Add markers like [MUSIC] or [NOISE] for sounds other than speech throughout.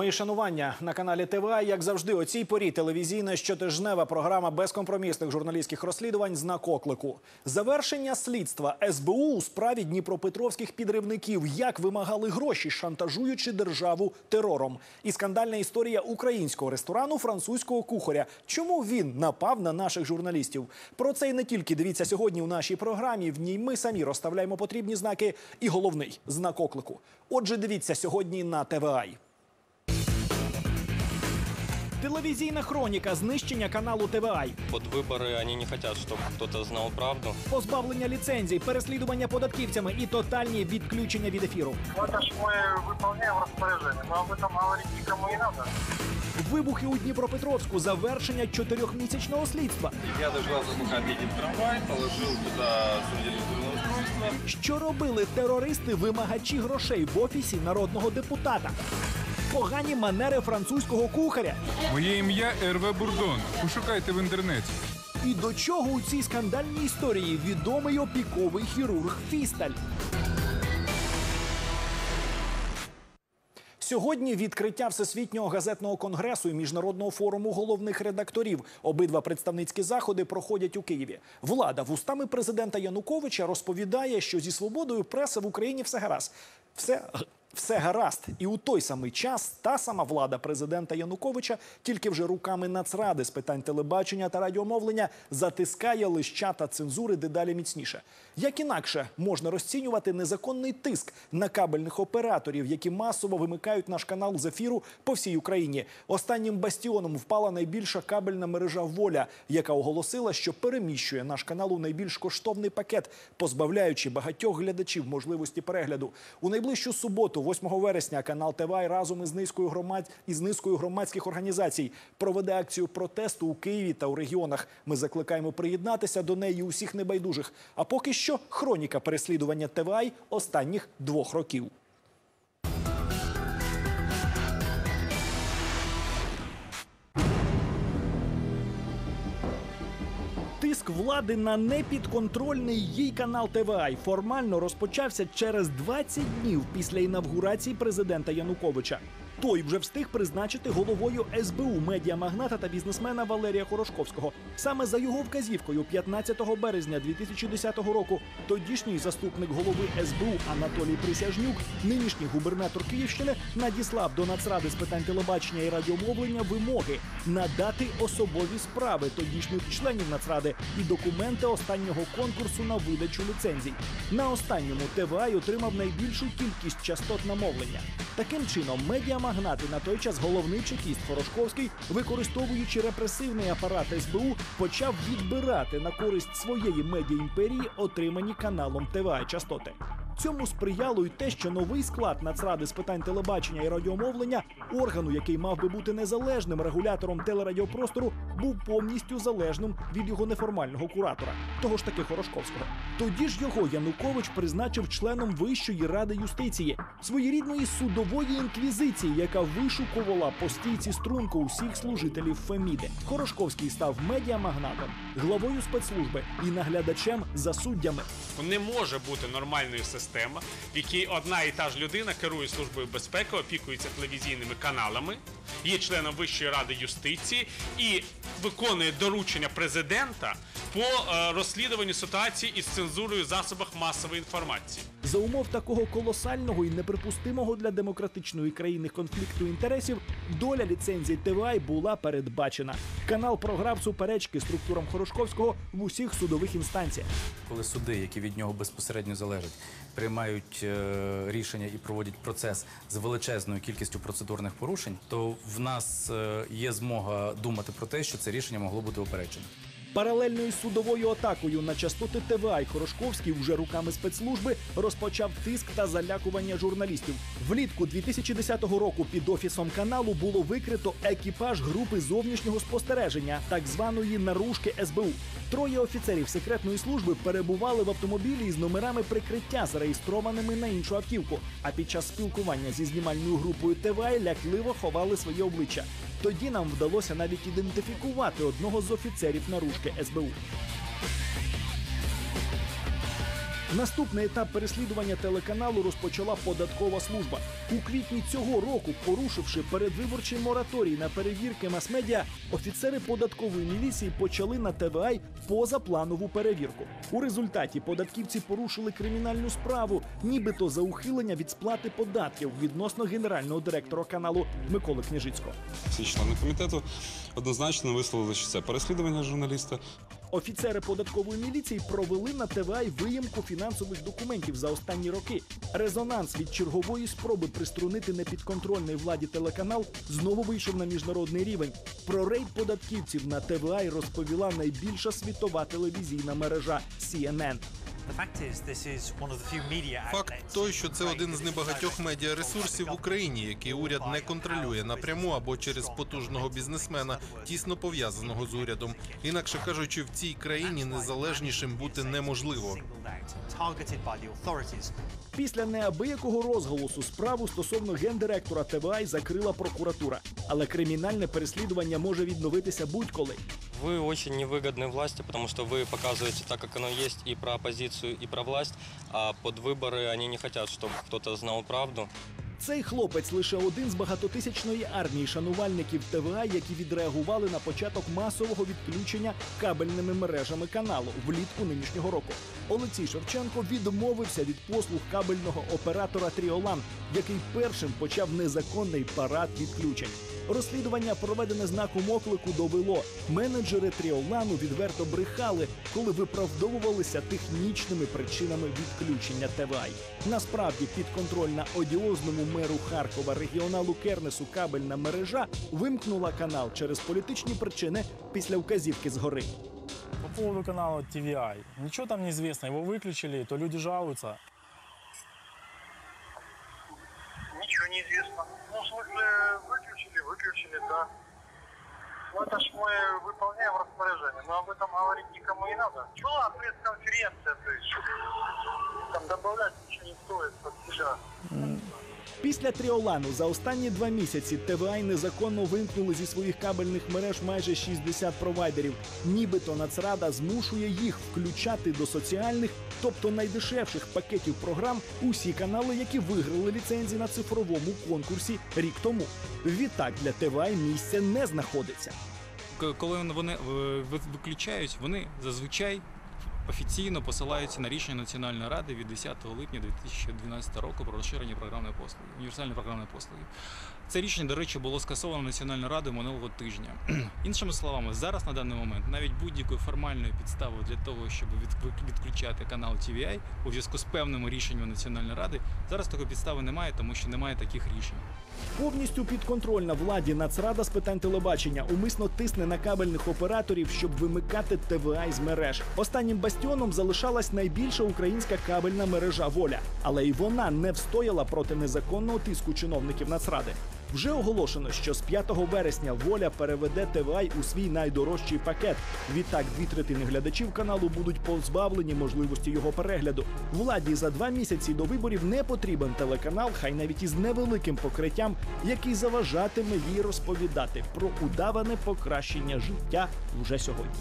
Мої шанування на каналі ТВА, як завжди, о цій порі телевізійна щотижнева програма безкомпромісних журналістських розслідувань знак оклику. Завершення слідства СБУ у справі дніпропетровських підривників, як вимагали гроші, шантажуючи державу терором. І скандальна історія українського ресторану французького кухаря. Чому він напав на наших журналістів? Про це і не тільки дивіться сьогодні у нашій програмі. В ній ми самі розставляємо потрібні знаки. І головний знак оклику. Отже, дивіться сьогодні на ТВА. Телевізійна хроніка знищення каналу ТВА, Под выборы они не хотят, чтобы кто-то знал правду. позбавлення ліцензій, переслідування податківцями і тотальні відключення від ефіру. Ну, это ж мы выполняем распоряжение. Но об этом говорить никому не надо. Вибухи у Дніпропетровську, завершення чотирьохмісячного слідства. Я дождался, пока отъедет трамвай, положил туда радиоэлектронное устройство. Що робили терористи-вимагачі грошей в офісі народного депутата? Погані манери французького кухаря. Моє ім'я Ерве Бурдон. Пошукайте в інтернеті. І до чого у цій скандальній історії відомий опіковий хірург Фісталь. Сьогодні відкриття Всесвітнього газетного конгресу і міжнародного форуму головних редакторів. Обидва представницькі заходи проходять у Києві. Влада вустами президента Януковича розповідає, що зі свободою преси в Україні все гаразд. Все все гаразд, і у той самий час та сама влада президента Януковича тільки вже руками нацради з питань телебачення та радіомовлення затискає лища та цензури дедалі міцніше. Як інакше можна розцінювати незаконний тиск на кабельних операторів, які масово вимикають наш канал з ефіру по всій Україні. Останнім бастіоном впала найбільша кабельна мережа Воля, яка оголосила, що переміщує наш канал у найбільш коштовний пакет, позбавляючи багатьох глядачів можливості перегляду. У найближчу суботу, 8 вересня, канал Тивай разом із низкою громад із низкою громадських організацій проведе акцію протесту у Києві та у регіонах. Ми закликаємо приєднатися до неї усіх небайдужих. А поки що хроніка переслідування ТВА останніх двох років. Тиск влади на непідконтрольний їй канал ТВА формально розпочався через 20 днів після інавгурації президента Януковича. Той вже встиг призначити головою СБУ медіамагната та бізнесмена Валерія Хорошковського. Саме за його вказівкою, 15 березня 2010 року, тодішній заступник голови СБУ Анатолій Присяжнюк, нинішній губернатор Київщини, надіслав до Нацради з питань телебачення і радіомовлення вимоги надати особові справи тодішніх членів Нацради і документи останнього конкурсу на видачу ліцензій. На останньому ТВА й отримав найбільшу кількість частот на мовлення. Таким чином, медіамагнат і на той час головний чекіст Хорошковський, використовуючи репресивний апарат СБУ, почав відбирати на користь своєї медіаімперії отримані каналом ТВА частоти. Цьому сприяло й те, що новий склад Нацради з питань телебачення і радіомовлення, органу, який мав би бути незалежним регулятором телерадіопростору, був повністю залежним від його неформального куратора, того ж таки Хорошковського. Тоді ж його Янукович призначив членом Вищої ради юстиції, своєрідної судової інквізиції, яка вишукувала по стійці струнку усіх служителів Феміди. Хорошковський став медіамагнатом, главою спецслужби і наглядачем за суддями. Не може бути нормальної системи, в якій одна і та ж людина керує службою безпеки, опікується телевізійними каналами, є членом Вищої ради юстиції і виконує доручення президента по е, розслідуванню ситуації із цензурою в засобах масової інформації. За умов такого колосального і неприпустимого для демократичної країни конфлікту інтересів, доля ліцензій ТВА була передбачена. Канал програв суперечки структурам Хорошковського в усіх судових інстанціях. коли суди, які від нього безпосередньо залежать, приймають е, рішення і проводять процес з величезною кількістю процедурних порушень, то в нас е, є змога думати про те, що це рішення могло бути опереджено. Паралельною судовою атакою на частоти ТВА й Хорошковський вже руками спецслужби розпочав тиск та залякування журналістів. Влітку 2010 року під офісом каналу було викрито екіпаж групи зовнішнього спостереження, так званої наружки СБУ. Троє офіцерів секретної служби перебували в автомобілі із номерами прикриття, зареєстрованими на іншу автівку. А під час спілкування зі знімальною групою ТВА лякливо ховали своє обличчя. Тоді нам вдалося навіть ідентифікувати одного з офіцерів наружки СБУ. Наступний етап переслідування телеканалу розпочала податкова служба. У квітні цього року, порушивши передвиборчий мораторій на перевірки мас-медіа, офіцери податкової міліції почали на ТВА позапланову перевірку. У результаті податківці порушили кримінальну справу, нібито за ухилення від сплати податків відносно генерального директора каналу Миколи Княжицького. Всі члени комітету однозначно висловили, що це переслідування журналіста. Офіцери податкової міліції провели на ТВА виїмку фінансових документів за останні роки. Резонанс від чергової спроби приструнити непідконтрольний владі телеканал знову вийшов на міжнародний рівень. Про рейд податківців на ТВА розповіла найбільша світова телевізійна мережа CNN. Факт той, що це один з небагатьох медіаресурсів в Україні, який уряд не контролює напряму або через потужного бізнесмена, тісно пов'язаного з урядом. Інакше кажучи, в цій країні незалежнішим бути неможливо. Після неабиякого розголосу справу стосовно гендиректора ТВА закрила прокуратура. Але кримінальне переслідування може відновитися будь-коли. Вы очень невыгодны власти, потому что вы показываете так, как оно есть, и про оппозицию, и про власть, а под выборы они не хотят, чтобы кто-то знал правду. Цей хлопець лише один з багатотисячної армії шанувальників ТВА, які відреагували на початок масового відключення кабельними мережами каналу влітку нинішнього року. Олексій Шевченко відмовився від послуг кабельного оператора Тріолан, який першим почав незаконний парад відключень. Розслідування, проведене знаком оклику, довело. Менеджери Тріолану відверто брехали, коли виправдовувалися технічними причинами відключення ТВА. Насправді підконтрольна одіозному меру Харкова регіоналу Кернесу кабельна мережа вимкнула канал через політичні причини після вказівки згори. По поводу канала TVI. Ничего там не известно. Его выключили, то люди жалуются. Ничего не известно. Да. Ну, это ж мы выполняем распоряжение. Но об этом говорить никому не надо. Была пресс-конференция, то есть там добавлять ничего не стоит под себя. Після Тріолану за останні два місяці ТВА незаконно вимкнули зі своїх кабельних мереж майже 60 провайдерів. Нібито Нацрада змушує їх включати до соціальних, тобто найдешевших пакетів програм, усі канали, які виграли ліцензії на цифровому конкурсі рік тому. Відтак для ТВА місця не знаходиться. Коли вони виключають, вони зазвичай офіційно посилаються на рішення Національної ради від 10 липня 2012 року про розширення програмної послуги, універсальної програмної послуги. Це рішення, до речі, було скасовано Національною радою минулого тижня. [CLEARS THROAT] Іншими словами, зараз на даний момент навіть будь-якої формальної підстави для того, щоб відключати канал TVI у зв'язку з певним рішенням Національної ради, зараз такої підстави немає, тому що немає таких рішень. Повністю підконтрольна владі Нацрада з питань телебачення умисно тисне на кабельних операторів, щоб вимикати ТВА з мереж. Останнім бастіоном залишалась найбільша українська кабельна мережа Воля, але й вона не встояла проти незаконного тиску чиновників Нацради. Вже оголошено, що з 5 вересня воля переведе ТВА у свій найдорожчий пакет. Відтак, дві третини глядачів каналу будуть позбавлені можливості його перегляду. Владі за два місяці до виборів не потрібен телеканал, хай навіть із невеликим покриттям, який заважатиме їй розповідати про удаване покращення життя вже сьогодні.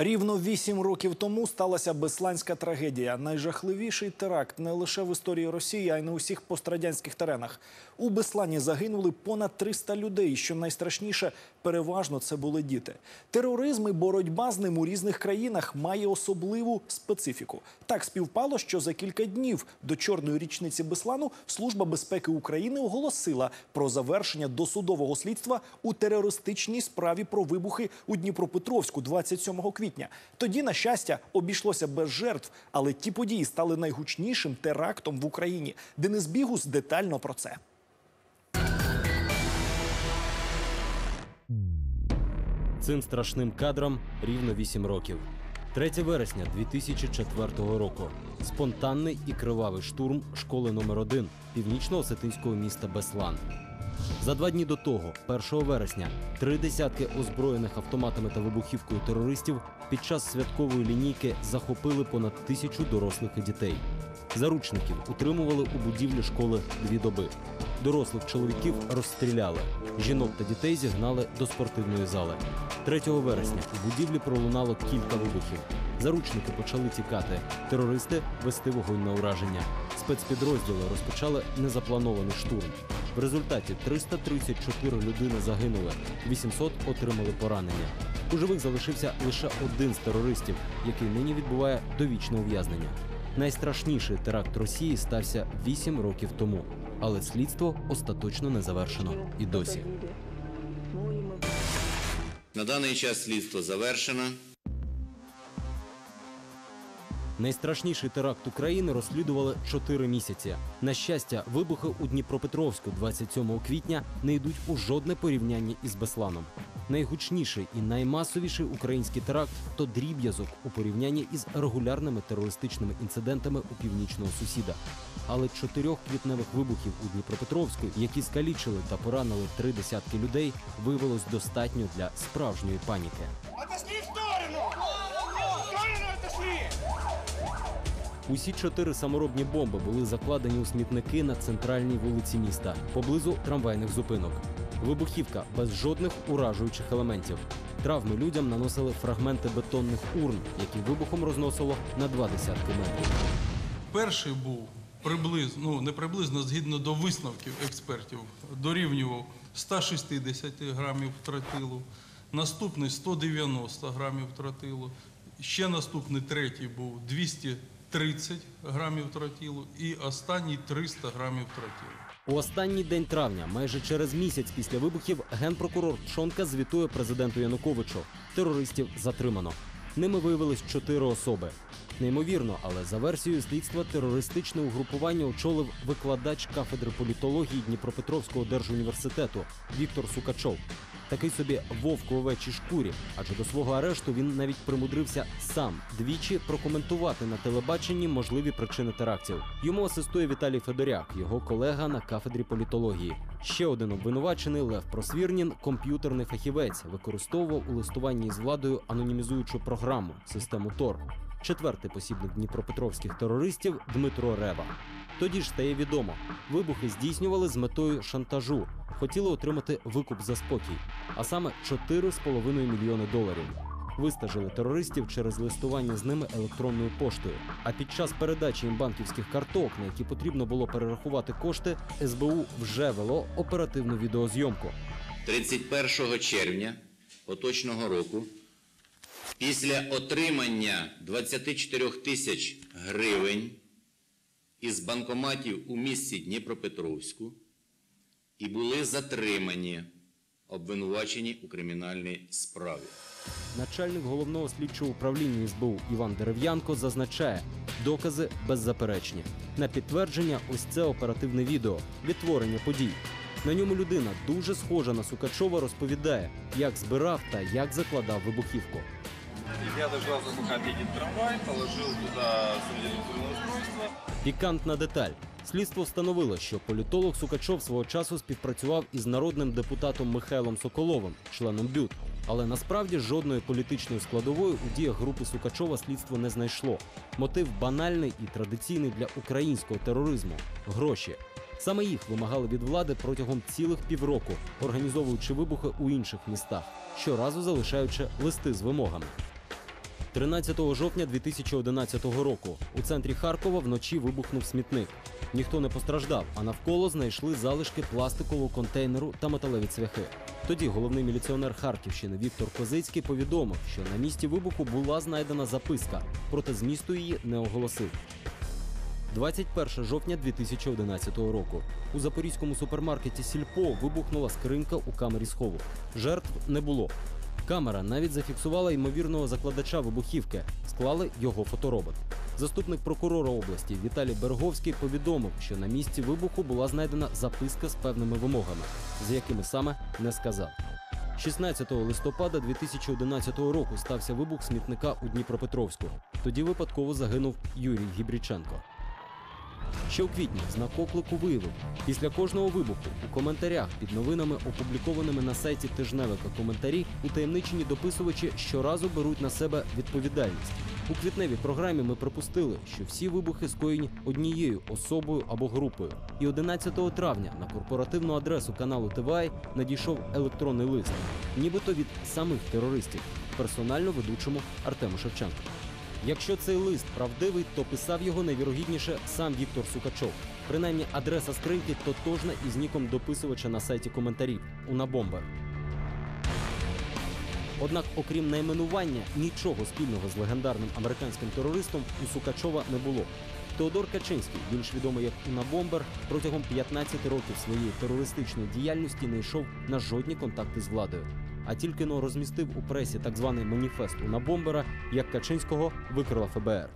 Рівно вісім років тому сталася бесланська трагедія. Найжахливіший теракт не лише в історії Росії, а й на усіх пострадянських теренах. У Беслані загинули понад 300 людей. Що найстрашніше, переважно це були діти. Тероризм і боротьба з ним у різних країнах має особливу специфіку. Так співпало, що за кілька днів до чорної річниці Беслану Служба безпеки України оголосила про завершення досудового слідства у терористичній справі про вибухи у Дніпропетровську 27 квітня. Тоді, на щастя, обійшлося без жертв, але ті події стали найгучнішим терактом в Україні. Денис Бігус детально про це. Цим страшним кадрам рівно 8 років. 3 вересня 2004 року. Спонтанний і кривавий штурм школи номер 1 північно-осетинського міста Беслан. За два дні до того, 1 вересня, три десятки озброєних автоматами та вибухівкою терористів під час святкової лінійки захопили понад тисячу дорослих і дітей. Заручників утримували у будівлі школи дві доби. Дорослих чоловіків розстріляли. Жінок та дітей зігнали до спортивної зали. 3 вересня у будівлі пролунало кілька вибухів. Заручники почали тікати. Терористи вести вогонь на ураження. Спецпідрозділи розпочали незапланований штурм. В результаті 334 людини загинули, 800 отримали поранення. У живих залишився лише один з терористів, який нині відбуває довічне ув'язнення. Найстрашніший теракт Росії стався 8 років тому, але слідство остаточно не завершено і досі. На даний час слідство завершено. Найстрашніший теракт України розслідували 4 місяці. На щастя, вибухи у Дніпропетровську 27 квітня не йдуть у жодне порівняння із Бесланом. Найгучніший і наймасовіший український теракт то дріб'язок у порівнянні із регулярними терористичними інцидентами у північного сусіда. Але чотирьох квітневих вибухів у Дніпропетровську, які скалічили та поранили три десятки людей, виявилось достатньо для справжньої паніки. Отошли в сторону! Усі чотири саморобні бомби були закладені у смітники на центральній вулиці міста поблизу трамвайних зупинок. Вибухівка без жодних уражуючих елементів. Травми людям наносили фрагменти бетонних урн, які вибухом розносило на два десятки метрів. Перший був приблизно, ну не приблизно, згідно до висновків експертів, дорівнював 160 грамів тротилу, наступний 190 грамів тротилу, ще наступний третій був 230 грамів тротілу і останній 300 грамів тротілу. У останній день травня, майже через місяць після вибухів, генпрокурор Пшонка звітує президенту Януковичу. Терористів затримано. Ними виявилось чотири особи. Неймовірно, але за версією слідства терористичне угрупування очолив викладач кафедри політології Дніпропетровського держуніверситету Віктор Сукачов. Такий собі вовк у овечій шкурі, адже до свого арешту він навіть примудрився сам двічі прокоментувати на телебаченні можливі причини терактів. Йому асистує Віталій Федоряк, його колега на кафедрі політології. Ще один обвинувачений Лев Просвірнін, комп'ютерний фахівець, використовував у листуванні із владою анонімізуючу програму систему Тор. Четвертий посібник дніпропетровських терористів Дмитро Рева. Тоді ж стає відомо, вибухи здійснювали з метою шантажу, хотіли отримати викуп за спокій, а саме 4,5 мільйони доларів. Вистажили терористів через листування з ними електронною поштою. А під час передачі їм банківських карток, на які потрібно було перерахувати кошти, СБУ вже вело оперативну відеозйомку. 31 червня поточного року після отримання 24 тисяч гривень із банкоматів у місті Дніпропетровську і були затримані обвинувачені у кримінальній справі. Начальник головного слідчого управління СБУ Іван Дерев'янко зазначає, докази беззаперечні. На підтвердження, ось це оперативне відео, відтворення подій. На ньому людина дуже схожа на Сукачова розповідає, як збирав та як закладав вибухівку. Я дождался, пока отъедет трамвай, положил туда среди устройство. Пікантна деталь. Слідство встановило, що політолог Сукачов свого часу співпрацював із народним депутатом Михайлом Соколовим, членом БЮТ. Але насправді жодної політичної складової у діях групи Сукачова слідство не знайшло. Мотив банальний і традиційний для українського тероризму гроші. Саме їх вимагали від влади протягом цілих півроку, організовуючи вибухи у інших містах, щоразу залишаючи листи з вимогами. 13 жовтня 2011 року у центрі Харкова вночі вибухнув смітник. Ніхто не постраждав, а навколо знайшли залишки пластикового контейнеру та металеві цвяхи. Тоді головний міліціонер Харківщини Віктор Козицький повідомив, що на місці вибуху була знайдена записка, проте змісту її не оголосив. 21 жовтня 2011 року у запорізькому супермаркеті Сільпо вибухнула скринька у камері схову. Жертв не було. Камера навіть зафіксувала ймовірного закладача вибухівки, склали його фоторобот. Заступник прокурора області Віталій Берговський повідомив, що на місці вибуху була знайдена записка з певними вимогами, з якими саме не сказав. 16 листопада 2011 року стався вибух смітника у Дніпропетровську. Тоді випадково загинув Юрій Гібріченко. Ще у квітні знак оклику виявив, після кожного вибуху у коментарях під новинами, опублікованими на сайті тижневика коментарі, утаємничені дописувачі щоразу беруть на себе відповідальність. У квітневій програмі ми припустили, що всі вибухи скоєні однією особою або групою. І 11 травня на корпоративну адресу каналу ТВАЙ надійшов електронний лист, нібито від самих терористів, персонально ведучому Артему Шевченку. Якщо цей лист правдивий, то писав його найвірогідніше сам Віктор Сукачов. Принаймні, адреса скриньки тотожна із ніком дописувача на сайті коментарів Унабомбер. Однак, окрім найменування, нічого спільного з легендарним американським терористом у Сукачова не було. Теодор Качинський, більш відомий як Унабомбер, протягом 15 років своєї терористичної діяльності не йшов на жодні контакти з владою. А тільки но розмістив у пресі так званий маніфест Унабомбера, як Качинського викрила ФБР.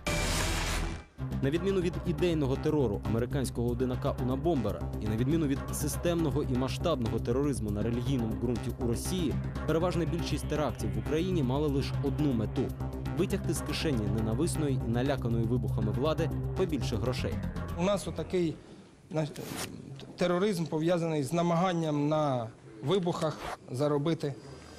На відміну від ідейного терору американського одинака Унабомбера і на відміну від системного і масштабного тероризму на релігійному ґрунті у Росії, переважна більшість терактів в Україні мали лише одну мету витягти з кишені ненависної і наляканої вибухами влади побільше грошей. У нас отакий на- тероризм пов'язаний з намаганням на вибухах заробити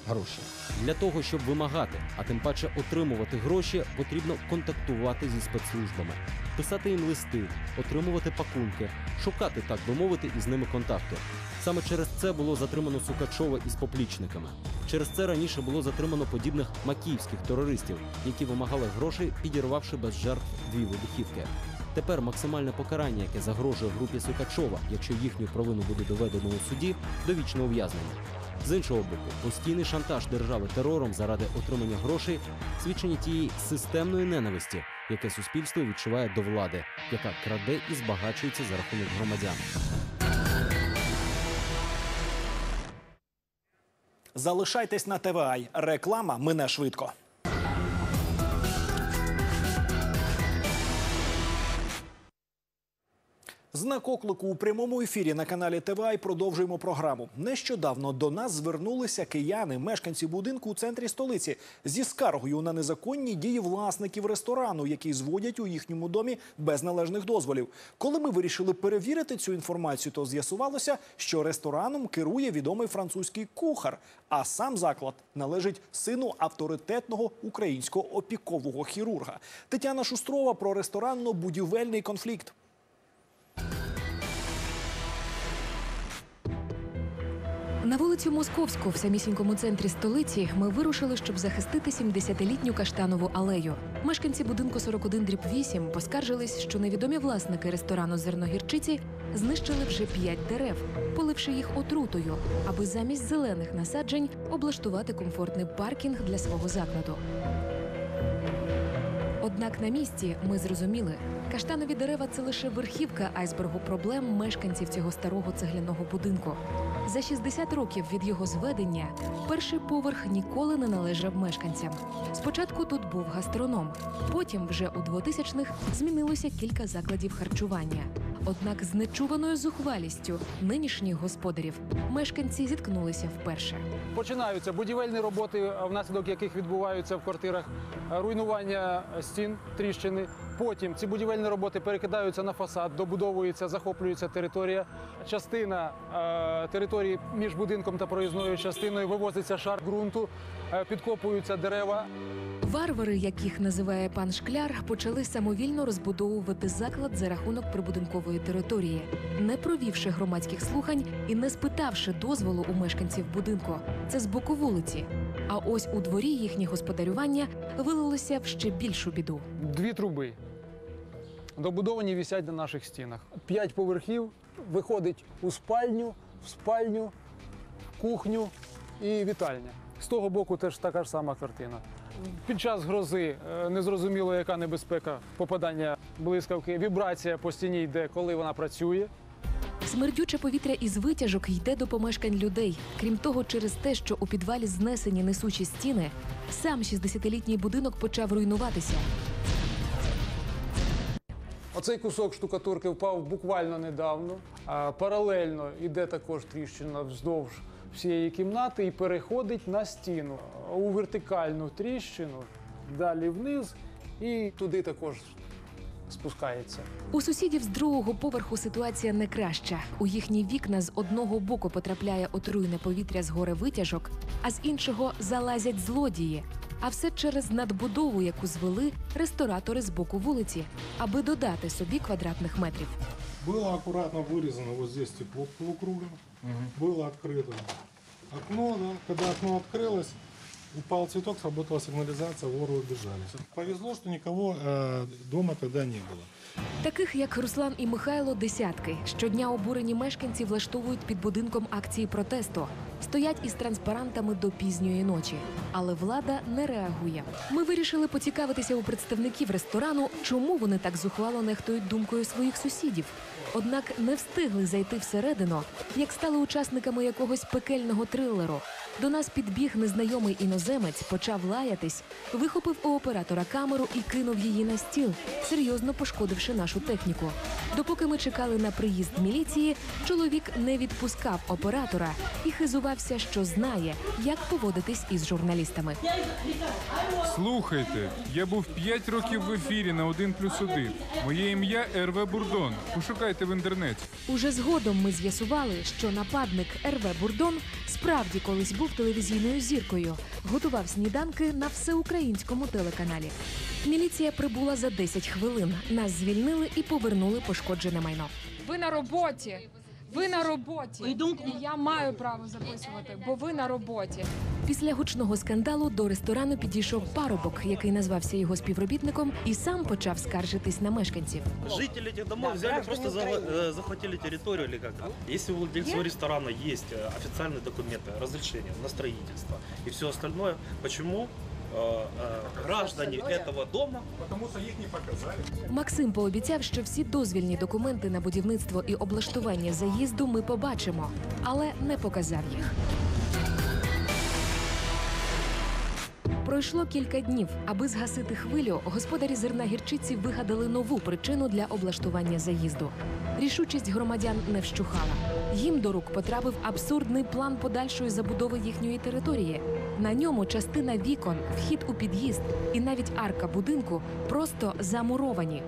гроші. Для того, щоб вимагати, а тим паче отримувати гроші, потрібно контактувати зі спецслужбами, писати їм листи, отримувати пакунки, шукати, так би мовити, із ними контакту. Саме через це було затримано Сукачова із поплічниками. Через це раніше було затримано подібних макіївських терористів, які вимагали грошей, підірвавши без жертв дві вибухівки. Тепер максимальне покарання, яке загрожує групі Сукачова, якщо їхню провину буде доведено у суді, довічне ув'язнення. З іншого боку, постійний шантаж держави терором заради отримання грошей свідчення тієї системної ненависті, яке суспільство відчуває до влади, яка краде і збагачується за рахунок громадян. Залишайтесь на ТВАЙ. Реклама мине швидко. Знак оклику у прямому ефірі на каналі ТВА продовжуємо програму. Нещодавно до нас звернулися кияни, мешканці будинку у центрі столиці, зі скаргою на незаконні дії власників ресторану, які зводять у їхньому домі без належних дозволів. Коли ми вирішили перевірити цю інформацію, то з'ясувалося, що рестораном керує відомий французький кухар, а сам заклад належить сину авторитетного українського опікового хірурга. Тетяна Шустрова про ресторанно-будівельний конфлікт. На вулицю Московську, в самісінькому центрі столиці, ми вирушили, щоб захистити 70-літню каштанову алею. Мешканці будинку 41 дріб 8 поскаржились, що невідомі власники ресторану зерногірчиці знищили вже п'ять дерев, поливши їх отрутою, аби замість зелених насаджень облаштувати комфортний паркінг для свого закладу. Однак на місці ми зрозуміли, каштанові дерева це лише верхівка айсбергу проблем мешканців цього старого цегляного будинку. За 60 років від його зведення перший поверх ніколи не належав мешканцям. Спочатку тут був гастроном, потім, вже у 2000-х, змінилося кілька закладів харчування. Однак з нечуваною зухвалістю нинішніх господарів мешканці зіткнулися вперше. Починаються будівельні роботи, внаслідок яких відбуваються в квартирах руйнування стін, тріщини. Потім ці будівельні роботи перекидаються на фасад, добудовується, захоплюється територія. Частина е, території між будинком та проїзною частиною вивозиться шар ґрунту, е, підкопуються дерева. Варвари, яких називає пан Шкляр, почали самовільно розбудовувати заклад за рахунок прибудинкової території, не провівши громадських слухань і не спитавши дозволу у мешканців будинку. Це з боку вулиці. А ось у дворі їхнє господарювання вилилося в ще більшу біду. Дві труби добудовані висять на наших стінах. П'ять поверхів виходить у спальню, в спальню, в кухню і вітальня. З того боку теж така ж сама картина. Під час грози е, незрозуміло, яка небезпека попадання блискавки. Вібрація по стіні йде, коли вона працює. Смердюче повітря із витяжок йде до помешкань людей. Крім того, через те, що у підвалі знесені несучі стіни, сам 60-літній будинок почав руйнуватися. Оцей кусок штукатурки впав буквально недавно. Паралельно йде також тріщина вздовж всієї кімнати і переходить на стіну у вертикальну тріщину, далі вниз, і туди також спускається. У сусідів з другого поверху ситуація не краща. У їхні вікна з одного боку потрапляє отруйне повітря з гори витяжок, а з іншого залазять злодії. А все через надбудову, яку звели ресторатори з боку вулиці, аби додати собі квадратних метрів. Было аккуратно вырезано вот здесь стекло полукругом, было открыто окно, да. Когда окно открылось, упал цветок, сработала сигнализация, воры убежали. Повезло, что никого э, дома тогда не было. Таких як Руслан і Михайло, десятки. Щодня обурені мешканці влаштовують під будинком акції протесту. Стоять із транспарантами до пізньої ночі. Але влада не реагує. Ми вирішили поцікавитися у представників ресторану, чому вони так зухвало нехтують думкою своїх сусідів. Однак не встигли зайти всередину, як стали учасниками якогось пекельного трилеру. До нас підбіг незнайомий іноземець, почав лаятись, вихопив у оператора камеру і кинув її на стіл, серйозно пошкодивши нашу техніку. Допоки ми чекали на приїзд міліції, чоловік не відпускав оператора і хизувався, що знає, як поводитись із журналістами. Слухайте, я був 5 років в ефірі на 1 плюс 1. Моє ім'я РВ Бурдон. Пошукайте в інтернеті. Уже згодом ми з'ясували, що нападник РВ Бурдон справді колись був телевізійною зіркою, готував сніданки на всеукраїнському телеканалі. Міліція прибула за 10 хвилин. Нас звільнили і повернули пошкоджене майно. Ви на роботі. Ви на роботі. І я маю право записувати, бо ви на роботі. Після гучного скандалу до ресторану підійшов парубок, який назвався його співробітником, і сам почав скаржитись на мешканців. Жители этих домов взяли, просто зава- э, захватили территорию или как? Если у владельца ресторана есть э, официальные документы, разрешение на строительство и все остальное, почему э, э, граждане этого дома... Потому что их не показали. Максим пообіцяв, що всі дозвільні документи на будівництво і облаштування заїзду ми побачимо, але не показав їх. Пройшло кілька днів. Аби згасити хвилю, господарі зерна гірчиці вигадали нову причину для облаштування заїзду. Рішучість громадян не вщухала. Їм до рук потрапив абсурдний план подальшої забудови їхньої території. На ньому частина вікон, вхід у під'їзд і навіть арка будинку просто замуровані.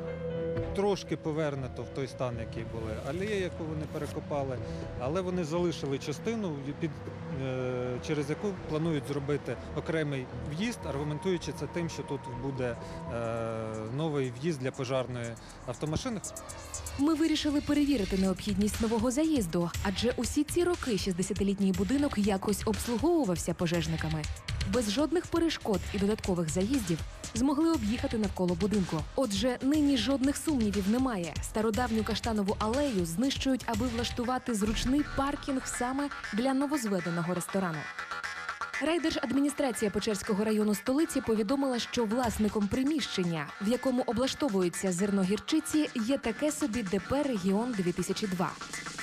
Трошки повернуто в той стан, який були. Алея, яку вони перекопали, але вони залишили частину, під, е, через яку планують зробити окремий в'їзд, аргументуючи це тим, що тут буде е, новий в'їзд для пожарної автомашини. Ми вирішили перевірити необхідність нового заїзду, адже усі ці роки 60-літній будинок якось обслуговувався пожежниками. Без жодних перешкод і додаткових заїздів змогли об'їхати навколо будинку. Отже, нині жодних сумнівів немає. Стародавню каштанову алею знищують, аби влаштувати зручний паркінг саме для новозведеного ресторану. Райдержадміністрація Печерського району столиці повідомила, що власником приміщення, в якому облаштовується зерно гірчиці, є таке собі ДП Регіон 2002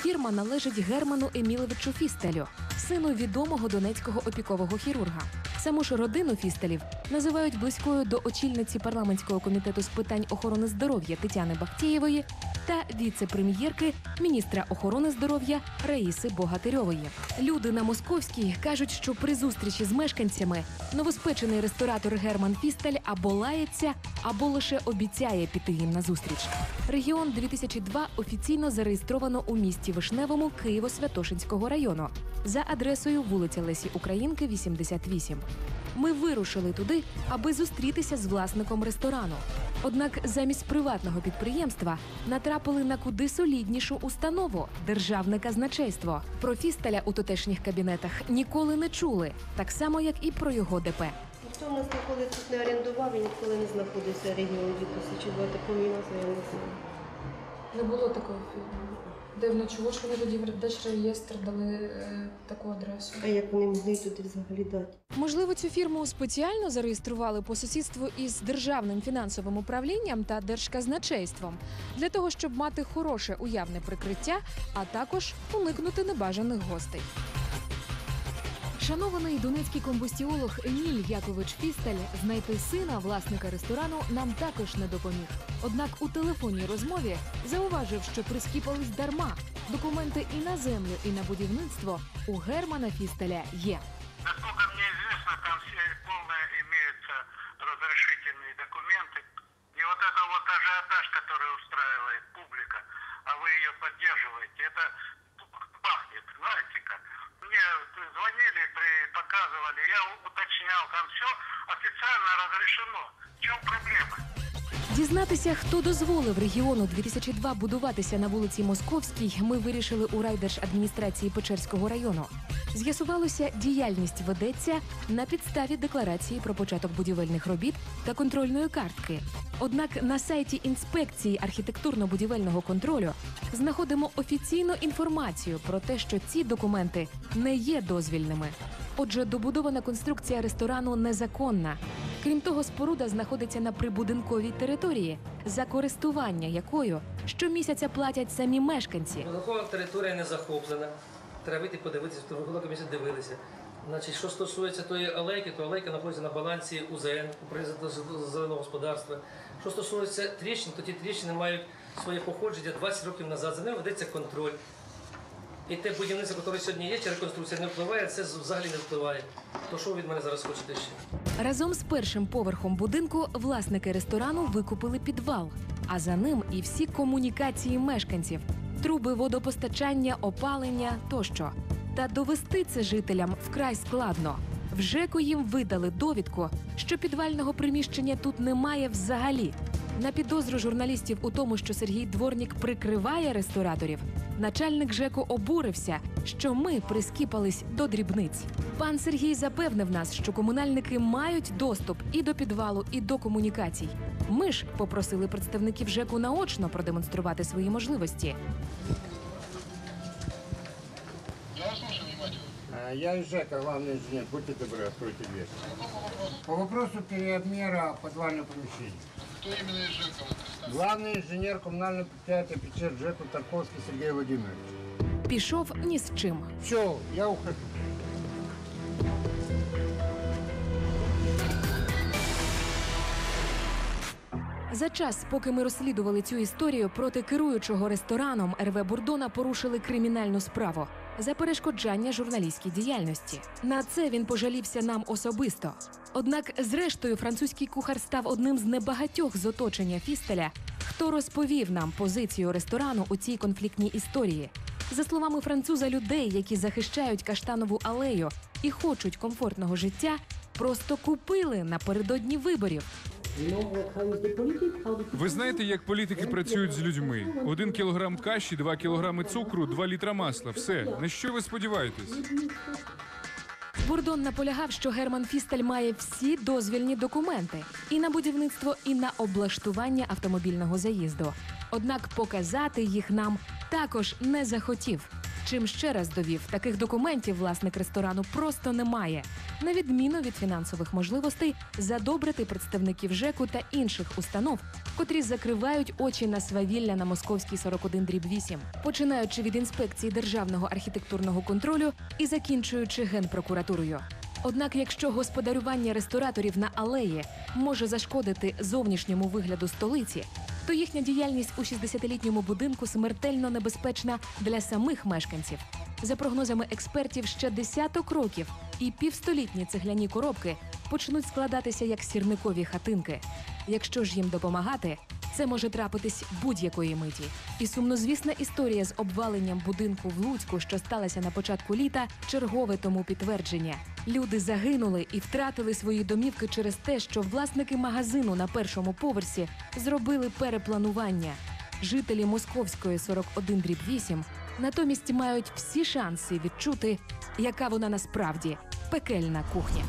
Фірма належить Герману Еміловичу Фістелю, сину відомого донецького опікового хірурга. Саму ж родину Фістелів називають близькою до очільниці парламентського комітету з питань охорони здоров'я Тетяни Бахтієвої та віце-прем'єрки міністра охорони здоров'я Раїси Богатирьової. Люди на Московській кажуть, що при зустрічі з мешканцями новоспечений ресторатор Герман Фістель або лається, або лише обіцяє піти їм на зустріч. Регіон 2002 офіційно зареєстровано у місті Вишневому Києво-Святошинського району за адресою вулиця Лесі Українки, 88. Ми вирушили туди, аби зустрітися з власником ресторану. Однак замість приватного підприємства натрапили на куди соліднішу установу державне казначейство. Про фісталя у тутешніх кабінетах ніколи не чули, так само як і про його ДП. Ніхто у нас ніколи тут не орендував і ніколи не знаходився в регіоні 2002, такої назви я не знаю. Не було такої фірми. Дивно, чого ж вони тоді в держреєстр дали е, таку адресу? А як вони могли туди взагалі дати? Можливо, цю фірму спеціально зареєстрували по сусідству із державним фінансовим управлінням та держказначейством для того, щоб мати хороше уявне прикриття, а також уникнути небажаних гостей. Шанований донецький комбустіолог Еміль Якович Фісталь знайти сина власника ресторану нам також не допоміг. Однак у телефонній розмові зауважив, що прискіпались дарма. Документи і на землю, і на будівництво у Германа Фістеля є. Дозволив регіону 2002 будуватися на вулиці Московській, ми вирішили у райдержадміністрації Печерського району. З'ясувалося, діяльність ведеться на підставі декларації про початок будівельних робіт та контрольної картки. Однак на сайті інспекції архітектурно-будівельного контролю знаходимо офіційну інформацію про те, що ці документи не є дозвільними. Отже, добудована конструкція ресторану незаконна. Крім того, споруда знаходиться на прибудинковій території, за користування якою щомісяця платять самі мешканці. Прибудинкова територія не захоплена. Треба вийти подивитися, то ви комісія дивилися. Значить, що стосується тої алейки, то алейка знаходиться на балансі УЗН, Управління зеленого господарства. Що стосується тріщин, то ті тріщини мають своє походження 20 років назад. За ним ведеться контроль. І те будівництво, яке сьогодні є, чи реконструкція не впливає, це взагалі не впливає. То що ви від мене зараз хочете ще? Разом з першим поверхом будинку власники ресторану викупили підвал, а за ним і всі комунікації мешканців, труби водопостачання, опалення тощо. Та довести це жителям вкрай складно. В ЖЕКу їм видали довідку, що підвального приміщення тут немає взагалі. На підозру журналістів у тому, що Сергій Дворнік прикриває рестораторів, начальник ЖЕКу обурився, що ми прискіпались до дрібниць. Пан Сергій запевнив нас, що комунальники мають доступ і до підвалу, і до комунікацій. Ми ж попросили представників ЖЕКу наочно продемонструвати свої можливості. А, Я из ЖЭКа, главный инженер. Будьте добры, откройте дверь. По вопросу переобмера подвального помещения. Кто именно из ЖЭКа? Главный инженер коммунального предприятия Печер ЖЭКу Тарковский Сергей Владимирович. Пішов ні з чим. Все, я ухожу. За час, поки ми розслідували цю історію, проти керуючого рестораном РВ Бурдона порушили кримінальну справу за перешкоджання журналістській діяльності. На це він пожалівся нам особисто. Однак, зрештою, французький кухар став одним з небагатьох з оточення Фістеля, хто розповів нам позицію ресторану у цій конфліктній історії. За словами француза, людей, які захищають каштанову алею і хочуть комфортного життя, просто купили напередодні виборів. Ви знаєте, як політики працюють з людьми? Один кілограм каші, два кілограми цукру, два літра масла. Все. На що ви сподіваєтесь? Бурдон наполягав, що Герман Фістель має всі дозвільні документи і на будівництво, і на облаштування автомобільного заїзду. Однак показати їх нам також не захотів. Чим ще раз довів, таких документів власник ресторану просто немає. На відміну від фінансових можливостей задобрити представників ЖЕКу та інших установ, котрі закривають очі на свавілля на московській 41 дріб 8, починаючи від інспекції державного архітектурного контролю і закінчуючи генпрокуратурою. Однак, якщо господарювання рестораторів на алеї може зашкодити зовнішньому вигляду столиці, то їхня діяльність у 60-літньому будинку смертельно небезпечна для самих мешканців. За прогнозами експертів, ще десяток років і півстолітні цегляні коробки почнуть складатися як сірникові хатинки. Якщо ж їм допомагати, це може трапитись будь-якої миті. І сумнозвісна історія з обваленням будинку в Луцьку, що сталася на початку літа, чергове тому підтвердження. Люди загинули і втратили свої домівки через те, що власники магазину на першому поверсі зробили перепланування. Жителі московської 41 дріб 8 натомість мають всі шанси відчути, яка вона насправді пекельна кухня.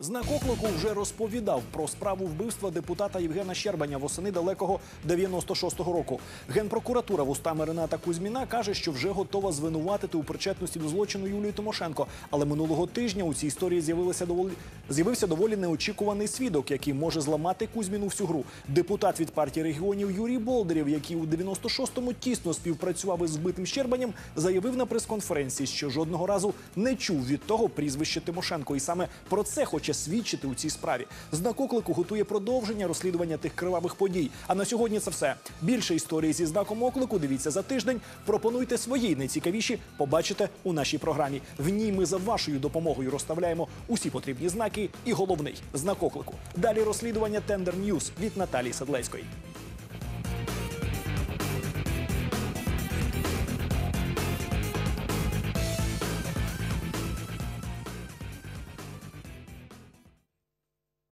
Знак оклику вже розповідав про справу вбивства депутата Євгена Щербаня восени далекого 96-го року. Генпрокуратура вустами Рената Кузьміна каже, що вже готова звинуватити у причетності до злочину Юлію Тимошенко. Але минулого тижня у цій історії з'явилося доволі з'явився доволі неочікуваний свідок, який може зламати Кузьміну всю гру. Депутат від партії регіонів Юрій Болдерів, який у 96-му тісно співпрацював із збитим Щербанем, заявив на прес-конференції, що жодного разу не чув від того прізвище Тимошенко, і саме про це хоче свідчити у цій справі. Знак оклику готує продовження розслідування тих кривавих подій. А на сьогодні це все. Більше історії зі знаком оклику. Дивіться за тиждень. Пропонуйте свої найцікавіші. Побачите у нашій програмі. В ній ми за вашою допомогою розставляємо усі потрібні знаки і головний знак оклику. Далі розслідування Тендер Ньюз від Наталії Садлецької.